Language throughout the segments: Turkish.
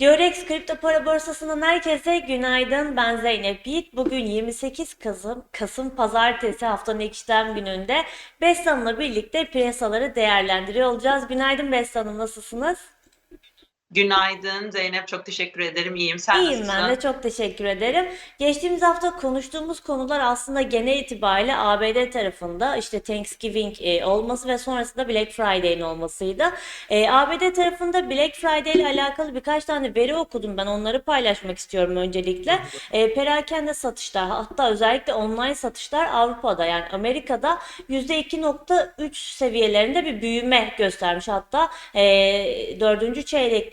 Diorex Kripto Para Borsası'ndan herkese günaydın. Ben Zeynep Yiğit. Bugün 28 Kasım, Kasım Pazartesi haftanın ilk işlem gününde Best Hanım'la birlikte piyasaları değerlendiriyor olacağız. Günaydın Best Hanım, nasılsınız? Günaydın Zeynep çok teşekkür ederim iyiyim sen İyiyim nasılsın? ben de çok teşekkür ederim. Geçtiğimiz hafta konuştuğumuz konular aslında genel itibariyle ABD tarafında işte Thanksgiving e, olması ve sonrasında Black Friday'in olmasıydı. E, ABD tarafında Black Friday ile alakalı birkaç tane veri okudum ben onları paylaşmak istiyorum öncelikle. E, perakende satışlar hatta özellikle online satışlar Avrupa'da yani Amerika'da %2.3 seviyelerinde bir büyüme göstermiş hatta e, dördüncü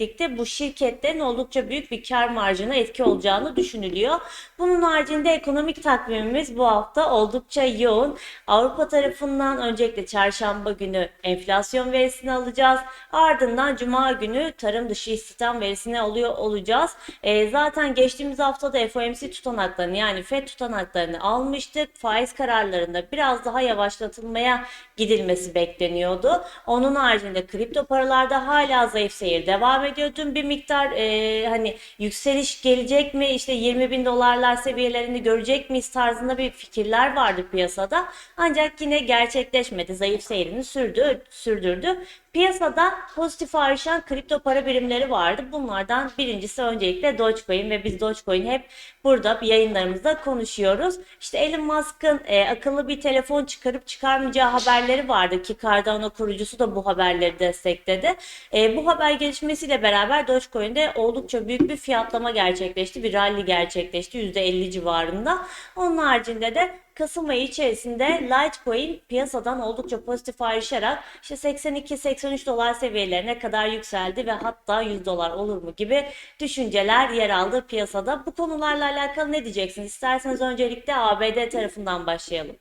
çeyreklikte bu şirketlerin oldukça büyük bir kar marjına etki olacağını düşünülüyor. Bunun haricinde ekonomik takvimimiz bu hafta oldukça yoğun. Avrupa tarafından öncelikle çarşamba günü enflasyon verisini alacağız. Ardından cuma günü tarım dışı istihdam verisini alıyor olacağız. E, zaten geçtiğimiz haftada FOMC tutanaklarını yani FED tutanaklarını almıştık. Faiz kararlarında biraz daha yavaşlatılmaya gidilmesi bekleniyordu. Onun haricinde kripto paralarda hala zayıf seyir devam ediyor. Dün bir miktar e, hani yükseliş gelecek mi işte 20 bin dolarlar seviyelerini görecek miyiz tarzında bir fikirler vardı piyasada. Ancak yine gerçekleşmedi. Zayıf seyrini sürdü, sürdürdü. Piyasada pozitif ayrışan kripto para birimleri vardı. Bunlardan birincisi öncelikle Dogecoin ve biz Dogecoin hep burada yayınlarımızda konuşuyoruz. İşte Elon Musk'ın e, akıllı bir telefon çıkarıp çıkarmayacağı haberleri vardı ki Cardano kurucusu da bu haberleri destekledi. E, bu haber gelişmesiyle beraber Dogecoin'de oldukça büyük bir fiyatlama gerçekleşti. Bir rally gerçekleşti %50 civarında. Onun haricinde de Kasım ayı içerisinde Litecoin piyasadan oldukça pozitif ayrışarak işte 82-83 dolar seviyelerine kadar yükseldi ve hatta 100 dolar olur mu gibi düşünceler yer aldı piyasada. Bu konularla alakalı ne diyeceksiniz? İsterseniz öncelikle ABD tarafından başlayalım.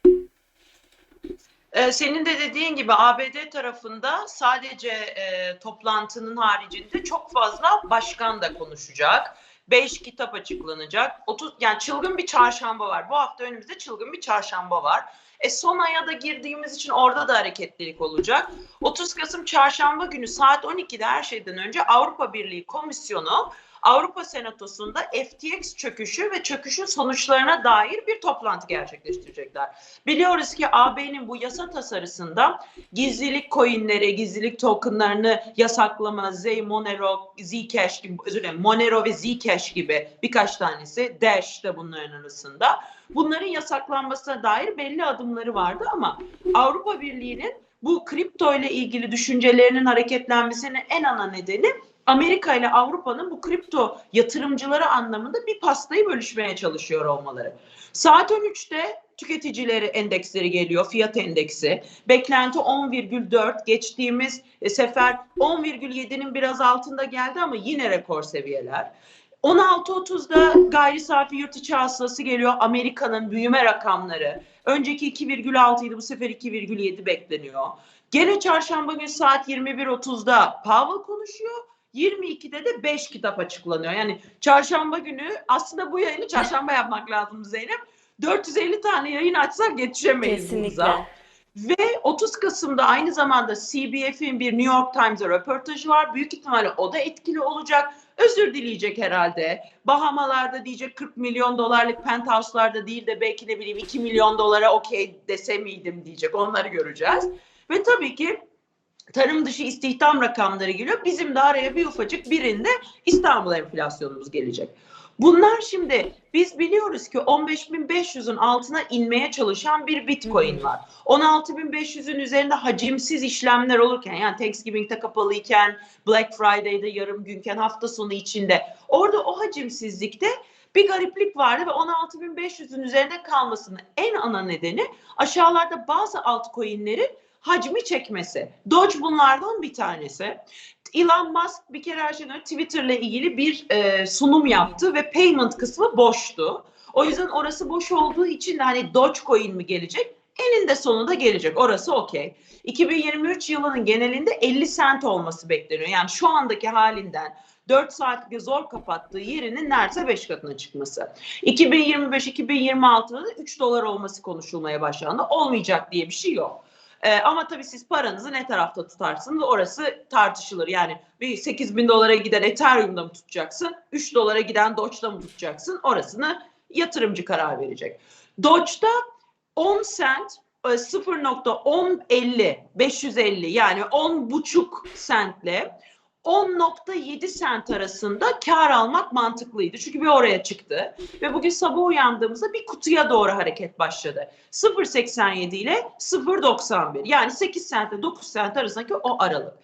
Ee, senin de dediğin gibi ABD tarafında sadece e, toplantının haricinde çok fazla başkan da konuşacak. 5 kitap açıklanacak. 30 yani çılgın bir çarşamba var. Bu hafta önümüzde çılgın bir çarşamba var. E son aya da girdiğimiz için orada da hareketlilik olacak. 30 Kasım çarşamba günü saat 12'de her şeyden önce Avrupa Birliği Komisyonu Avrupa Senatosu'nda FTX çöküşü ve çöküşün sonuçlarına dair bir toplantı gerçekleştirecekler. Biliyoruz ki AB'nin bu yasa tasarısında gizlilik coinleri, gizlilik tokenlarını yasaklama, Z, Monero, Zcash gibi, özür dilerim, Monero ve Zcash gibi birkaç tanesi, Dash de bunların arasında. Bunların yasaklanmasına dair belli adımları vardı ama Avrupa Birliği'nin bu kripto ile ilgili düşüncelerinin hareketlenmesinin en ana nedeni Amerika ile Avrupa'nın bu kripto yatırımcıları anlamında bir pastayı bölüşmeye çalışıyor olmaları. Saat 13'te tüketicileri endeksleri geliyor, fiyat endeksi. Beklenti 10,4, geçtiğimiz e, sefer 10,7'nin biraz altında geldi ama yine rekor seviyeler. 16.30'da gayri safi yurt içi hasılası geliyor. Amerika'nın büyüme rakamları. Önceki 2,6 idi bu sefer 2,7 bekleniyor. Gene çarşamba günü saat 21.30'da Powell konuşuyor. 22'de de 5 kitap açıklanıyor. Yani çarşamba günü aslında bu yayını çarşamba yapmak lazım Zeynep. 450 tane yayın açsak yetişemeyiz. Kesinlikle. Ve 30 Kasım'da aynı zamanda CBF'in bir New York Times'a röportajı var. Büyük ihtimalle o da etkili olacak. Özür dileyecek herhalde. Bahamalarda diyecek 40 milyon dolarlık penthouse'larda değil de belki ne bileyim 2 milyon dolara okey dese miydim diyecek. Onları göreceğiz. Ve tabii ki tarım dışı istihdam rakamları geliyor. Bizim de araya bir ufacık birinde İstanbul enflasyonumuz gelecek. Bunlar şimdi biz biliyoruz ki 15.500'ün altına inmeye çalışan bir Bitcoin var. 16.500'ün üzerinde hacimsiz işlemler olurken yani Thanksgiving'de kapalıyken, Black Friday'de yarım günken, hafta sonu içinde orada o hacimsizlikte bir gariplik vardı ve 16.500'ün üzerinde kalmasının en ana nedeni aşağılarda bazı altcoin'lerin hacmi çekmesi. Doge bunlardan bir tanesi. Elon Musk bir kere her şeyden Twitter'la ilgili bir e, sunum yaptı ve payment kısmı boştu. O yüzden orası boş olduğu için hani Dogecoin mi gelecek? eninde sonunda gelecek. Orası okey. 2023 yılının genelinde 50 sent olması bekleniyor. Yani şu andaki halinden 4 saatlik zor kapattığı yerinin neredeyse 5 katına çıkması. 2025-2026'da da 3 dolar olması konuşulmaya başlandı. Olmayacak diye bir şey yok. Ee, ama tabii siz paranızı ne tarafta tutarsınız orası tartışılır. Yani bir 8 bin dolara giden Ethereum'da mı tutacaksın? 3 dolara giden Doge'da mı tutacaksın? Orasını yatırımcı karar verecek. Doge'da 10 sent e, 0.1050 550 yani 10 buçuk sentle 10.7 sent arasında kar almak mantıklıydı. Çünkü bir oraya çıktı ve bugün sabah uyandığımızda bir kutuya doğru hareket başladı. 0.87 ile 0.91 yani 8 sent ile 9 sent arasındaki o aralık.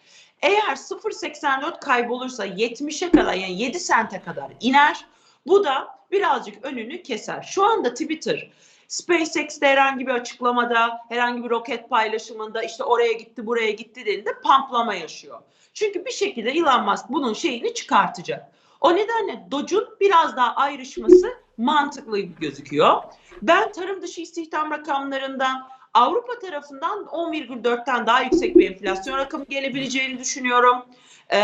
Eğer 0.84 kaybolursa 70'e kadar yani 7 sente kadar iner. Bu da birazcık önünü keser. Şu anda Twitter SpaceX'te herhangi bir açıklamada, herhangi bir roket paylaşımında işte oraya gitti, buraya gitti dediğinde pamplama yaşıyor. Çünkü bir şekilde Elon Musk bunun şeyini çıkartacak. O nedenle Doge'un biraz daha ayrışması mantıklı gözüküyor. Ben tarım dışı istihdam rakamlarından Avrupa tarafından 10,4'ten daha yüksek bir enflasyon rakamı gelebileceğini düşünüyorum. Ee,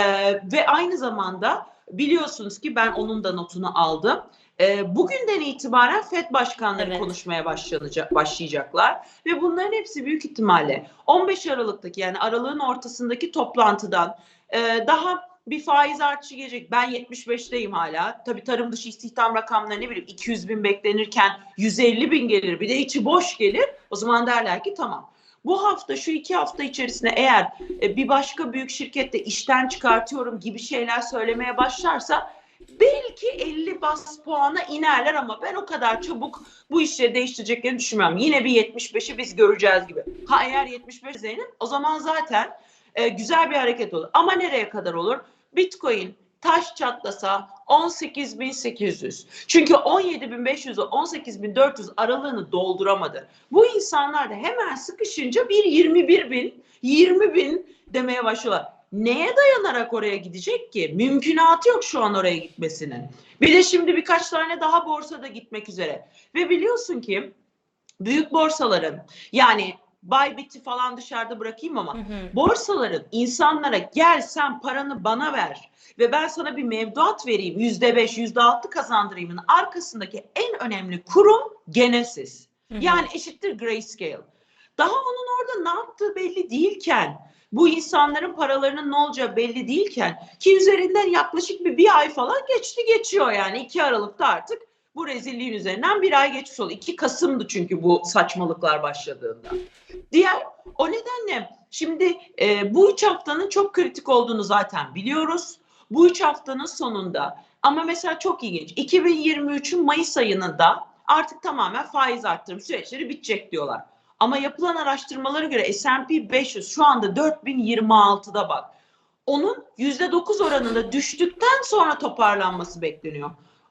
ve aynı zamanda biliyorsunuz ki ben onun da notunu aldım. Ee, bugünden itibaren FED başkanları Evet. konuşmaya başlanacak, başlayacaklar ve bunların hepsi büyük ihtimalle 15 Aralık'taki yani aralığın ortasındaki toplantıdan e, daha bir faiz artışı gelecek. Ben 75'teyim hala. Tabii tarım dışı istihdam rakamları ne bileyim 200 bin beklenirken 150 bin gelir. Bir de içi boş gelir. O zaman derler ki tamam. Bu hafta şu iki hafta içerisinde eğer e, bir başka büyük şirkette işten çıkartıyorum gibi şeyler söylemeye başlarsa belki 50 bas puana inerler ama ben o kadar çabuk bu işleri değiştireceklerini düşünmüyorum. Yine bir 75'i biz göreceğiz gibi. Ha eğer 75 Zeynep o zaman zaten e, güzel bir hareket olur. Ama nereye kadar olur? Bitcoin taş çatlasa 18.800. Çünkü 17.500 ile 18.400 aralığını dolduramadı. Bu insanlar da hemen sıkışınca bir 21 bin, 20 bin demeye başlıyorlar. Neye dayanarak oraya gidecek ki? Mümkünatı yok şu an oraya gitmesinin. Bir de şimdi birkaç tane daha borsada gitmek üzere. Ve biliyorsun ki büyük borsaların yani Bybit'i falan dışarıda bırakayım ama Hı hı. borsaların insanlara gel sen paranı bana ver ve ben sana bir mevduat vereyim yüzde beş yüzde altı kazandırayımın arkasındaki en önemli kurum Genesis. Hı hı. Yani eşittir Grayscale. Daha onun orada ne yaptığı belli değilken bu insanların paralarının ne olacağı belli değilken ki üzerinden yaklaşık bir, bir ay falan geçti geçiyor yani 2 Aralık'ta artık bu rezilliğin üzerinden bir ay geçmiş oldu. 2 Kasım'dı çünkü bu saçmalıklar başladığında. Diğer o nedenle şimdi e, bu üç haftanın çok kritik olduğunu zaten biliyoruz. Bu üç haftanın sonunda ama mesela çok ilginç 2023'ün Mayıs ayında artık tamamen faiz arttırım süreçleri bitecek diyorlar. Ama yapılan araştırmalara göre S&P 500 şu anda 4026'da bak. Onun %9 oranında düştükten sonra toparlanması bekleniyor.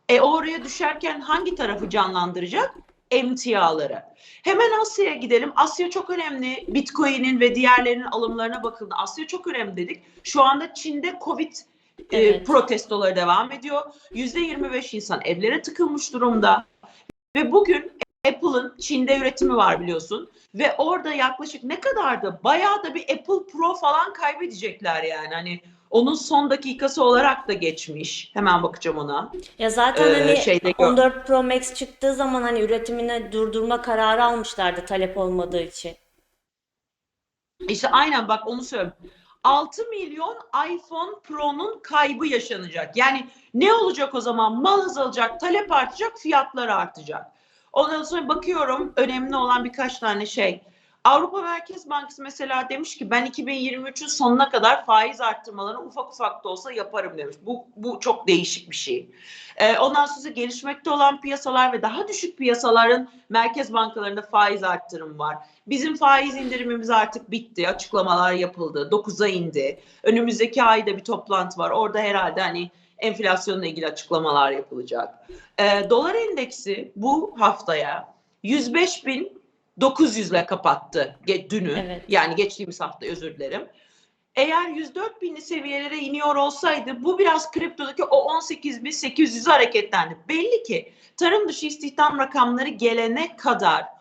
E oraya düşerken hangi tarafı canlandıracak? emtiaları. Hemen Asya'ya gidelim. Asya çok önemli. Bitcoin'in ve diğerlerinin alımlarına bakıldı. Asya çok önemli dedik. Şu anda Çin'de Covid e, Evet. protestoları devam ediyor. %25 insan evlere tıkılmış durumda. Ve bugün Apple'ın Çin'de üretimi var biliyorsun. Ve orada yaklaşık ne kadardı? Bayağı da bir Apple Pro falan kaybedecekler yani. Hani onun son dakikası olarak da geçmiş. Hemen bakacağım ona. Ya zaten Ee, hani şeyde gör- 14 Pro Max çıktığı zaman hani üretimini durdurma kararı almışlardı talep olmadığı için. İşte aynen bak onu söylüyorum. 6 milyon iPhone Pro'nun kaybı yaşanacak. Yani ne olacak o zaman? Mal azalacak, talep artacak, fiyatlar artacak. Ondan sonra bakıyorum önemli olan birkaç tane şey. Avrupa Merkez Bankası mesela demiş ki ben 2023'ün sonuna kadar faiz arttırmalarını ufak ufak da olsa yaparım demiş. Bu, bu çok değişik bir şey. Ee, ondan sonra gelişmekte olan piyasalar ve daha düşük piyasaların merkez bankalarında faiz arttırım var. Bizim faiz indirimimiz artık bitti. Açıklamalar yapıldı. 9'a indi. Önümüzdeki ayda bir toplantı var. Orada herhalde hani enflasyonla ilgili açıklamalar yapılacak. Ee, dolar endeksi bu haftaya 105.900 ile kapattı dünü. Evet. Yani geçtiğimiz hafta özür dilerim. Eğer 104 binli seviyelere iniyor olsaydı bu biraz kriptodaki o 18.800'ü hareketlendi. Belli ki tarım dışı istihdam rakamları gelene kadar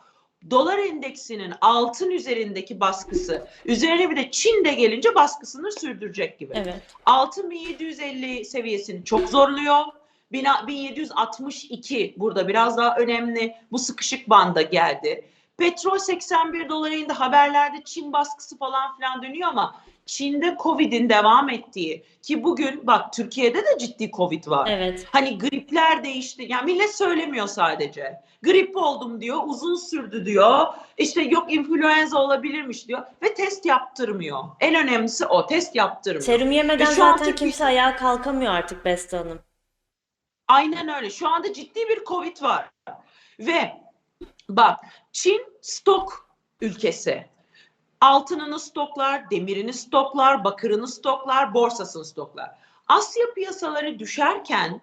dolar endeksinin altın üzerindeki baskısı, üzerine bir de Çin de gelince baskısını sürdürecek gibi. Evet. Altın 1750 seviyesini çok zorluyor. Bina- 1762 burada biraz daha önemli. Bu sıkışık banda geldi. Petrol 81 dolara indi. Haberlerde Çin baskısı falan filan dönüyor ama Çin'de Covid'in devam ettiği ki bugün bak Türkiye'de de ciddi Covid var. Evet. Hani gripler değişti. Yani millet söylemiyor sadece. Grip oldum diyor, uzun sürdü diyor. İşte yok influenza olabilirmiş diyor ve test yaptırmıyor. En önemlisi o, test yaptırmıyor. Serum yemeden Ve şu zaten kimse ayağa kalkamıyor artık Beste Hanım. Aynen öyle. Şu anda ciddi bir Covid var. Ve bak Çin stok ülkesi. Altınını stoklar, demirini stoklar, bakırını stoklar, borsasını stoklar. Asya piyasaları düşerken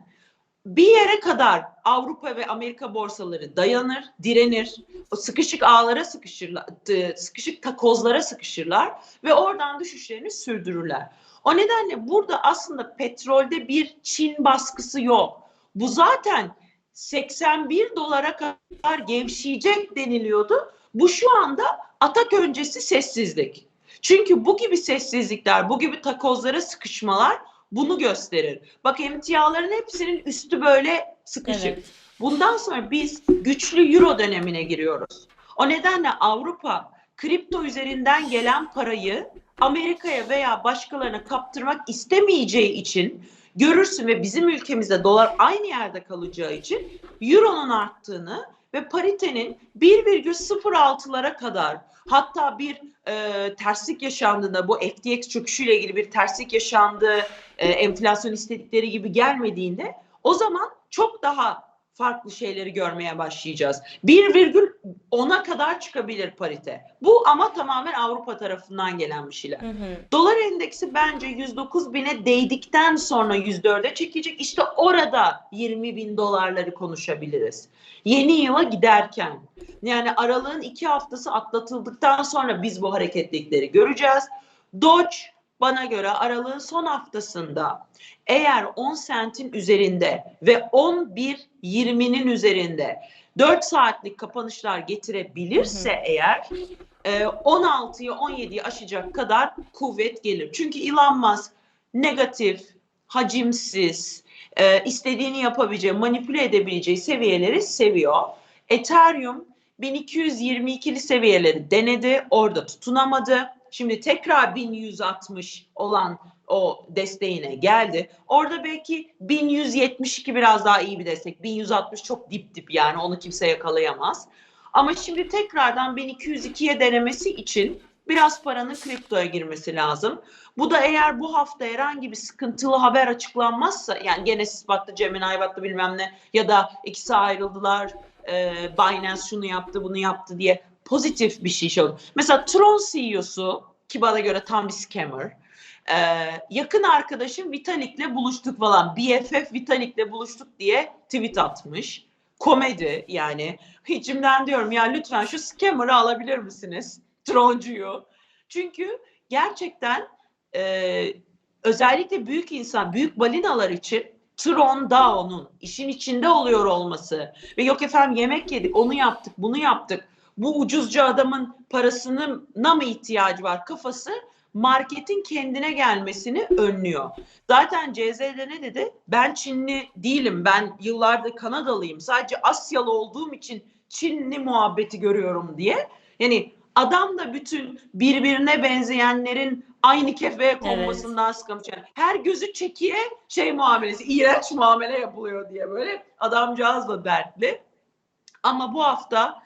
bir yere kadar Avrupa ve Amerika borsaları dayanır, direnir. Sıkışık ağlara sıkışırlar, t- sıkışık takozlara sıkışırlar ve oradan düşüşlerini sürdürürler. O nedenle burada aslında petrolde bir Çin baskısı yok. Bu zaten 81 dolara kadar gevşeyecek deniliyordu. Bu şu anda atak öncesi sessizlik. Çünkü bu gibi sessizlikler, bu gibi takozlara sıkışmalar bunu gösterir. Bak emtiaların hepsinin üstü böyle sıkışık. Evet. Bundan sonra biz güçlü euro dönemine giriyoruz. O nedenle Avrupa kripto üzerinden gelen parayı Amerika'ya veya başkalarına kaptırmak istemeyeceği için görürsün ve bizim ülkemizde dolar aynı yerde kalacağı için euronun arttığını ve paritenin 1,06'lara kadar hatta bir e, terslik yaşandığında bu FTX çöküşüyle ilgili bir terslik yaşandığı e, enflasyon istedikleri gibi gelmediğinde o zaman çok daha farklı şeyleri görmeye başlayacağız. 1,10'a kadar çıkabilir parite. Bu ama tamamen Avrupa tarafından gelen bir şeyler. Hı hı. Dolar endeksi bence 109 bine değdikten sonra 104'e çekecek. İşte orada 20 bin dolarları konuşabiliriz. Yeni yıla giderken. Yani aralığın iki haftası atlatıldıktan sonra biz bu hareketlilikleri göreceğiz. Doge bana göre aralığın son haftasında eğer 10 sentin üzerinde ve 11.20'nin üzerinde 4 saatlik kapanışlar getirebilirse eğer e, 16'yı 17'yi aşacak kadar kuvvet gelir. Çünkü Elon Musk negatif, hacimsiz, e, istediğini yapabileceği, manipüle edebileceği seviyeleri seviyor. Ethereum 1222'li seviyeleri denedi, orada tutunamadı. Şimdi tekrar 1160 olan o desteğine geldi. Orada belki 1172 biraz daha iyi bir destek. 1160 çok dip dip yani onu kimse yakalayamaz. Ama şimdi tekrardan 1202'ye denemesi için biraz paranın kriptoya girmesi lazım. Bu da eğer bu hafta herhangi bir sıkıntılı haber açıklanmazsa yani gene siz battı Gemini battı bilmem ne ya da ikisi ayrıldılar e, Binance şunu yaptı bunu yaptı diye pozitif bir şey şey olur. Mesela Tron CEO'su ki bana göre tam bir scammer. e, yakın arkadaşım Vitalik'le buluştuk falan. BFF Vitalik'le buluştuk diye tweet atmış. Komedi yani. İçimden diyorum ya lütfen şu scammer'ı alabilir misiniz? Troncuyu. Çünkü gerçekten e, özellikle büyük insan, büyük balinalar için Tron da onun işin içinde oluyor olması ve yok efendim yemek yedik, onu yaptık, bunu yaptık. Bu ucuzcu adamın parasına mı ihtiyacı var kafası marketin kendine gelmesini önlüyor. Zaten CZ'de ne dedi? Ben Çinli değilim. Ben yıllardır Kanadalıyım. Sadece Asyalı olduğum için Çinli muhabbeti görüyorum diye. Yani adam da bütün birbirine benzeyenlerin aynı kefeye konmasından sıkılmış. Yani her gözü çekiye şey muamelesi, iğrenç muamele yapılıyor diye böyle adamcağız da dertli. Ama bu hafta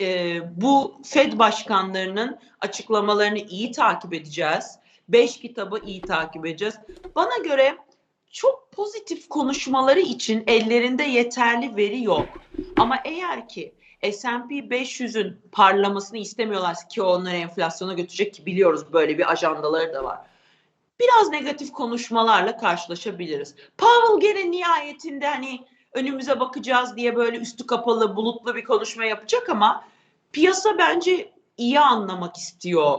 e, bu Fed başkanlarının açıklamalarını iyi takip edeceğiz. Beş kitabı iyi takip edeceğiz. Bana göre çok pozitif konuşmaları için ellerinde yeterli veri yok. Ama eğer ki S&P 500'ün parlamasını istemiyorlar ki onları enflasyona götürecek ki biliyoruz böyle bir ajandaları da var. Biraz negatif konuşmalarla karşılaşabiliriz. Powell gene nihayetinde hani önümüze bakacağız diye böyle üstü kapalı bulutlu bir konuşma yapacak ama piyasa bence iyi anlamak istiyor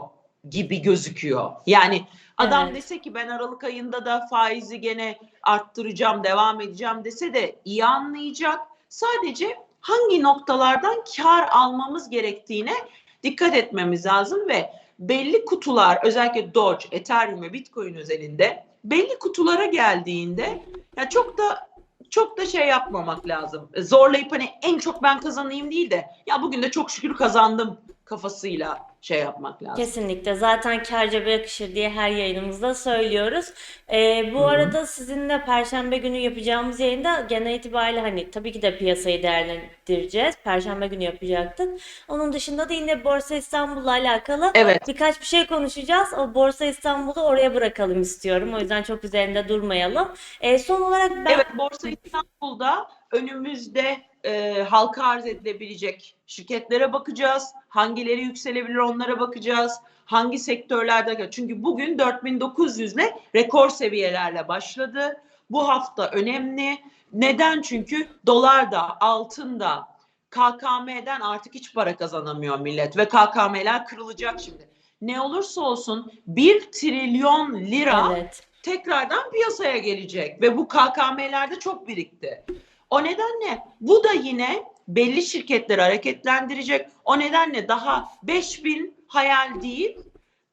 gibi gözüküyor. Yani adam Evet. dese ki ben Aralık ayında da faizi gene arttıracağım, devam edeceğim dese de iyi anlayacak. Sadece hangi noktalardan kar almamız gerektiğine dikkat etmemiz lazım ve belli kutular özellikle Doge, Ethereum ve Bitcoin özelinde belli kutulara geldiğinde ya çok da çok da şey yapmamak lazım. Zorlayıp hani en çok ben kazanayım değil de ya bugün de çok şükür kazandım kafasıyla şey yapmak lazım. Kesinlikle. Zaten kâr cebe yakışır diye her yayınımızda söylüyoruz. Ee, bu Hı hı. arada sizinle Perşembe günü yapacağımız yayında genel itibariyle hani tabii ki de piyasayı değerlendireceğiz. Perşembe günü yapacaktık. Onun dışında da yine Borsa İstanbul'la alakalı Evet. birkaç bir şey konuşacağız. O Borsa İstanbul'u oraya bırakalım istiyorum. O yüzden çok üzerinde durmayalım. Ee, son olarak ben Evet, Borsa İstanbul'da önümüzde e, halka arz edilebilecek şirketlere bakacağız. Hangileri yükselebilir onlara bakacağız. Hangi sektörlerde? Çünkü bugün 4900 ile rekor seviyelerle başladı. Bu hafta önemli. Neden? Çünkü dolar da, altın da, KKM'den artık hiç para kazanamıyor millet ve KKM'ler kırılacak şimdi. Ne olursa olsun 1 trilyon lira evet. Tekrardan piyasaya gelecek ve bu KKM'lerde çok birikti. O nedenle bu da yine belli şirketleri hareketlendirecek. O nedenle daha 5000 hayal değil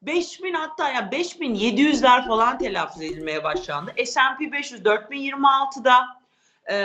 5000 hatta ya 5700'ler falan telaffuz edilmeye başlandı. S&P 500 4026'da e,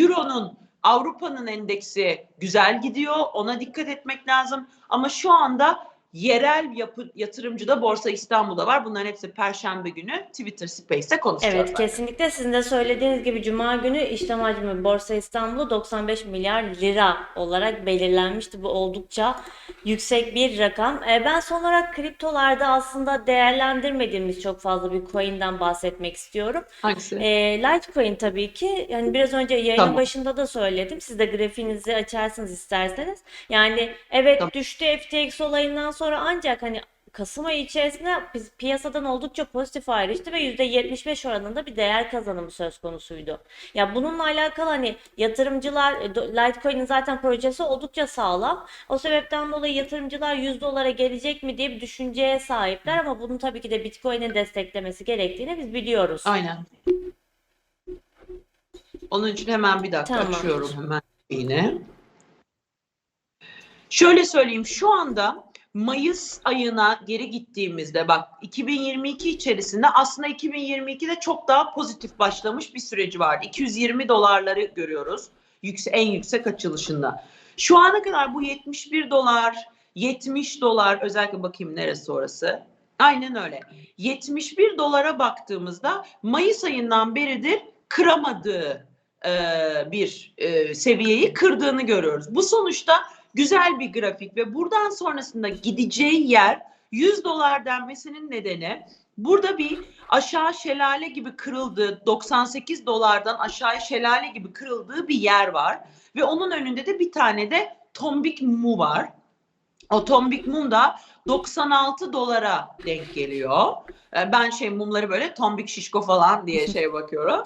Euro'nun Avrupa'nın endeksi güzel gidiyor. Ona dikkat etmek lazım. Ama şu anda yerel yapı, yatırımcı da Borsa İstanbul'da var. Bunların hepsi Perşembe günü Twitter Space'te konuşacağız. Evet kesinlikle sizin de söylediğiniz gibi Cuma günü işlem hacmi Borsa İstanbul'u 95 milyar lira olarak belirlenmişti. Bu oldukça yüksek bir rakam. Ee, ben son olarak kriptolarda aslında değerlendirmediğimiz çok fazla bir coin'den bahsetmek istiyorum. Hangisi? Ee, Litecoin tabii ki. Yani biraz önce yayının Tamam. başında da söyledim. Siz de grafiğinizi açarsınız isterseniz. Yani evet Tamam. düştü FTX olayından sonra ancak hani Kasım ayı içerisinde biz piyasadan oldukça pozitif ayrıştı ve %75 oranında bir değer kazanımı söz konusuydu. Ya bununla alakalı hani yatırımcılar e, Litecoin'in zaten projesi oldukça sağlam. O sebepten dolayı yatırımcılar 100 dolara gelecek mi diye bir düşünceye sahipler ama bunun tabii ki de Bitcoin'in desteklemesi gerektiğini biz biliyoruz. Aynen. Onun için hemen bir dakika Tamam. açıyorum hemen yine. Şöyle söyleyeyim şu anda Mayıs ayına geri gittiğimizde bak 2022 içerisinde aslında 2022'de çok daha pozitif başlamış bir süreci vardı. 220 dolarları görüyoruz en yüksek açılışında. Şu ana kadar bu 71 dolar, 70 dolar özellikle bakayım neresi orası. Aynen öyle. 71 dolara baktığımızda Mayıs ayından beridir kıramadığı e, bir e, seviyeyi kırdığını görüyoruz. Bu sonuçta güzel bir grafik ve buradan sonrasında gideceği yer 100 dolar denmesinin nedeni burada bir aşağı şelale gibi kırıldığı 98 dolardan aşağıya şelale gibi kırıldığı bir yer var ve onun önünde de bir tane de tombik mumu var. O tombik mum da 96 dolara denk geliyor. E, Ben şey mumları böyle tombik şişko falan diye şey bakıyorum.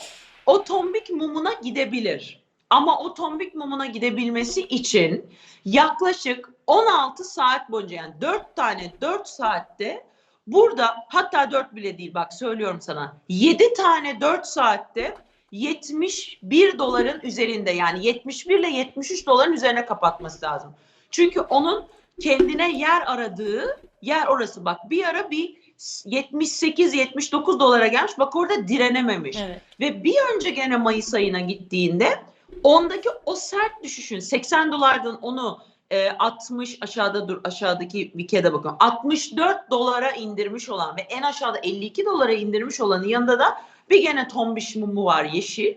O tombik mumuna gidebilir. Ama o tombik mumuna gidebilmesi için yaklaşık 16 saat boyunca yani 4 tane 4 saatte burada hatta 4 bile değil bak söylüyorum sana 7 tane 4 saatte 71 doların üzerinde yani 71 ile 73 doların üzerine kapatması lazım. Çünkü onun kendine yer aradığı yer orası bak bir ara bir 78-79 dolara gelmiş bak orada direnememiş. Evet. Ve bir önce gene Mayıs ayına gittiğinde ondaki o sert düşüşün 80 dolardan onu e, 60 aşağıda dur aşağıdaki Wike'de bakın 64 dolara indirmiş olan ve en aşağıda 52 dolara indirmiş olanın yanında da bir gene tombiş mumu var yeşil.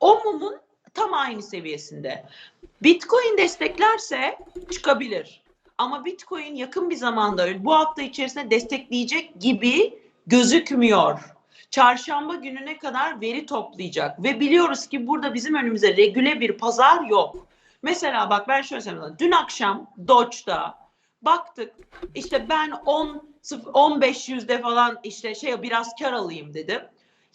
O mumun tam aynı seviyesinde. Bitcoin desteklerse çıkabilir. Ama Bitcoin yakın bir zamanda bu hafta içerisinde destekleyecek gibi gözükmüyor. Çarşamba gününe kadar veri toplayacak ve biliyoruz ki burada bizim önümüze regüle bir pazar yok. Mesela bak ben şöyle söyleyeyim. Dün akşam Doge'da baktık işte ben 10 15 yüzde falan işte şey biraz kar alayım dedim.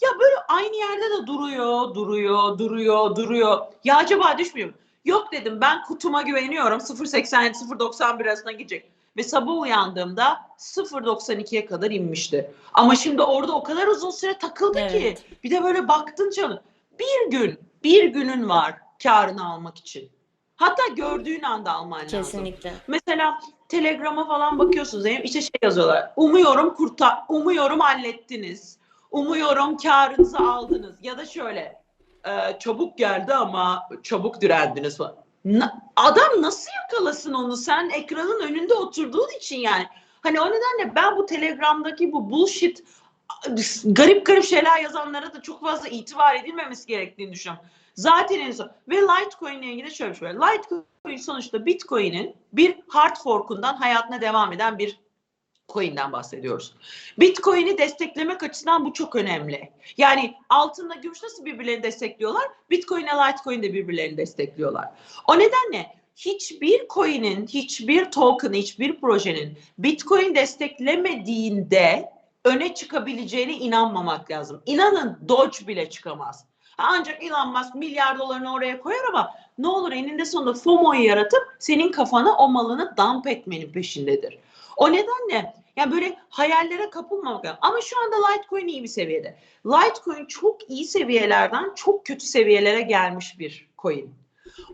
Ya böyle aynı yerde de duruyor, duruyor, duruyor, duruyor. Ya acaba düşmüyor mu? Yok dedim ben kutuma güveniyorum. 0.87 0.91 arasına gidecek. Ve sabah uyandığımda 0.92'ye kadar inmişti. Ama şimdi orada o kadar uzun süre takıldı ki. Evet. Bir de böyle baktın canım. Bir gün, bir günün var karını almak için. Hatta gördüğün anda alman lazım. Kesinlikle. Mesela Telegram'a falan bakıyorsunuz. Yani işte şey yazıyorlar. Umuyorum kurtar, umuyorum hallettiniz. Umuyorum karınızı aldınız. Ya da şöyle e, çabuk geldi ama çabuk direndiniz falan. Na- adam nasıl yakalasın onu? Sen ekranın önünde oturduğun için yani. Hani o nedenle ben bu Telegram'daki bu bullshit garip garip şeyler yazanlara da çok fazla itibar edilmemesi gerektiğini düşünüyorum. Zaten en son ve Litecoin ile ilgili şöyle bir şey var. Litecoin sonuçta Bitcoin'in bir hard fork'undan hayatına devam eden bir coin'den bahsediyoruz. Bitcoin'i desteklemek açısından bu çok önemli. Yani altınla gümüş nasıl birbirlerini destekliyorlar? Bitcoin Litecoin de birbirlerini destekliyorlar. O nedenle hiçbir coin'in, hiçbir token, hiçbir projenin Bitcoin desteklemediğinde öne çıkabileceğine inanmamak lazım. İnanın Doge bile çıkamaz. Ancak Elon Musk milyar dolarını oraya koyar ama ne olur eninde sonunda FOMO'yu yaratıp senin kafana o malını dump etmenin peşindedir. O nedenle yani böyle hayallere kapılmamak lazım. Ama şu anda Litecoin iyi bir seviyede. Litecoin çok iyi seviyelerden çok kötü seviyelere gelmiş bir coin.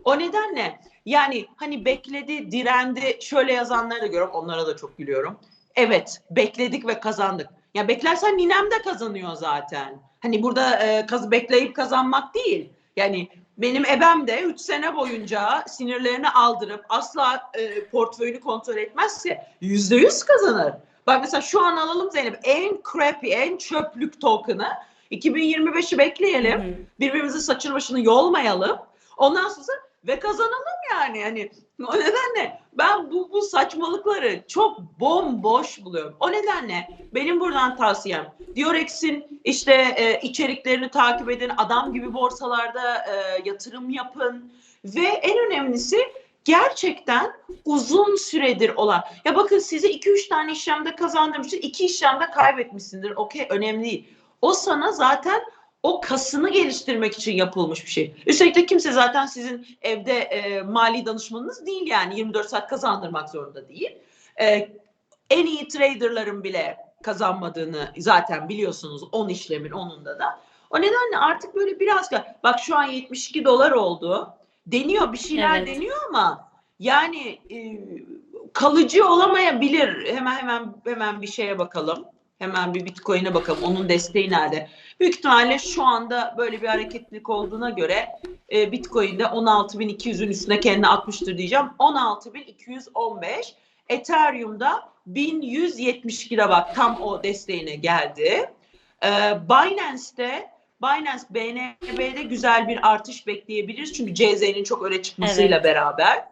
O nedenle yani hani bekledi, direndi şöyle yazanları da görüyorum. Onlara da çok gülüyorum. Evet bekledik ve kazandık. Ya beklersen ninem de kazanıyor zaten. Hani burada e, kaz bekleyip kazanmak değil. Yani benim ebem de 3 sene boyunca sinirlerini aldırıp asla e, portföyünü kontrol etmezse yüzde yüz kazanır. Bak mesela şu an alalım Zeynep en crappy, en çöplük token'ı 2025'i bekleyelim. Hı hı. Birbirimizin saçını başını yolmayalım. Ondan sonra ve kazanalım yani. Hani o nedenle ben bu, bu saçmalıkları çok bomboş buluyorum. O nedenle benim buradan tavsiyem Diorex'in işte e, içeriklerini takip edin, adam gibi borsalarda e, yatırım yapın ve en önemlisi gerçekten uzun süredir olan. Ya bakın size 2-3 tane işlemde kazandırmışsın, 2 işlemde kaybetmişsindir. Okey önemli değil. O sana zaten o kasını geliştirmek için yapılmış bir şey. Üstelik de kimse zaten sizin evde e, mali danışmanınız değil yani 24 saat kazandırmak zorunda değil. E, en iyi traderların bile kazanmadığını zaten biliyorsunuz 10 işlemin onunda da. O nedenle artık böyle biraz bak şu an 72 dolar oldu. Deniyor bir şeyler Evet. deniyor ama yani e, kalıcı olamayabilir. Hemen hemen hemen bir şeye bakalım. Hemen bir Bitcoin'e bakalım. Onun desteği nerede? Büyük ihtimalle şu anda böyle bir hareketlilik olduğuna göre e, Bitcoin'de 16.200'ün üstüne kendini atmıştır diyeceğim. 16.215. Ethereum'da 1172'de bak tam o desteğine geldi. E, Binance'te Binance BNB'de güzel bir artış bekleyebiliriz. Çünkü CZ'nin çok öne çıkmasıyla Evet. beraber.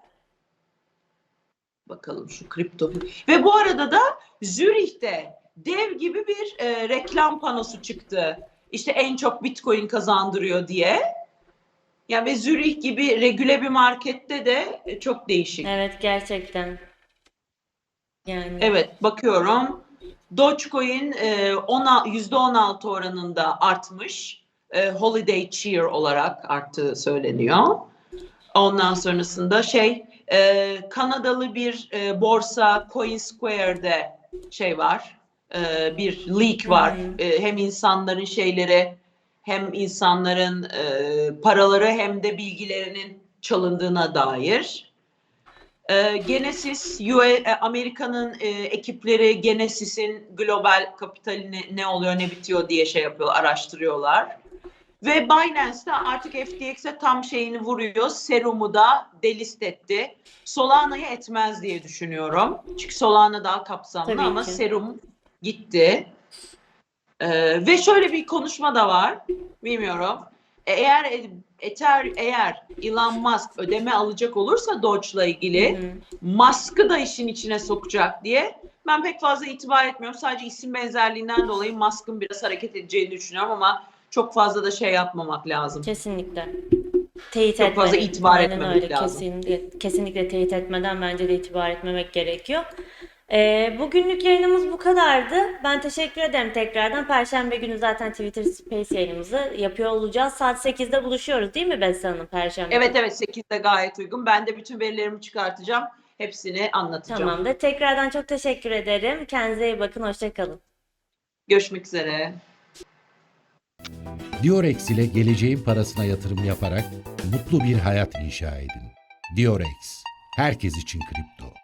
Bakalım şu kripto. Ve bu arada da Zürih'te dev gibi bir e, reklam panosu çıktı. İşte en çok Bitcoin kazandırıyor diye. Yani ve Zürih gibi regüle bir markette de çok değişik. Evet gerçekten. Yani Evet bakıyorum. Dogecoin e, ona- %16 oranında artmış. E, Holiday Cheer olarak arttığı söyleniyor. Ondan sonrasında şey e, Kanadalı bir e, borsa CoinSquare'de şey var. E, bir leak var. Hı. E, hem insanların şeyleri hem insanların e, paraları hem de bilgilerinin çalındığına dair. E, Genesis, UA, e, Amerika'nın e, ekipleri Genesis'in global kapitalini ne oluyor ne bitiyor diye şey yapıyorlar, araştırıyorlar. Ve Binance de artık FTX'e tam şeyini vuruyor. Serum'u da delist etti. Solana'yı etmez diye düşünüyorum. Çünkü Solana daha kapsamlı Tabii ama ki. Serum gitti. Ee, ve şöyle bir konuşma da var. Bilmiyorum. Eğer Ether, eğer Elon Musk ödeme alacak olursa Doge'la ilgili Hı hı. Musk'ı da işin içine sokacak diye ben pek fazla itibar etmiyorum. Sadece isim benzerliğinden dolayı Musk'ın biraz hareket edeceğini düşünüyorum ama çok fazla da şey yapmamak lazım. Kesinlikle. Teyit Çok fazla etmemek. itibar Aynen etmemek öyle. lazım. Kesinlikle, kesinlikle teyit etmeden bence de itibar etmemek gerekiyor. Ee, bugünlük yayınımız bu kadardı. Ben teşekkür ederim tekrardan. Perşembe günü zaten Twitter Space yayınımızı yapıyor olacağız. Saat 8'de buluşuyoruz değil mi Beste Hanım Perşembe? Evet evet 8'de gayet uygun. Ben de bütün verilerimi çıkartacağım. Hepsini anlatacağım. Tamamdır. Tekrardan çok teşekkür ederim. Kendinize iyi bakın. Hoşça kalın. Görüşmek üzere. Diorex ile geleceğin parasına yatırım yaparak mutlu bir hayat inşa edin. Diorex. Herkes için kripto.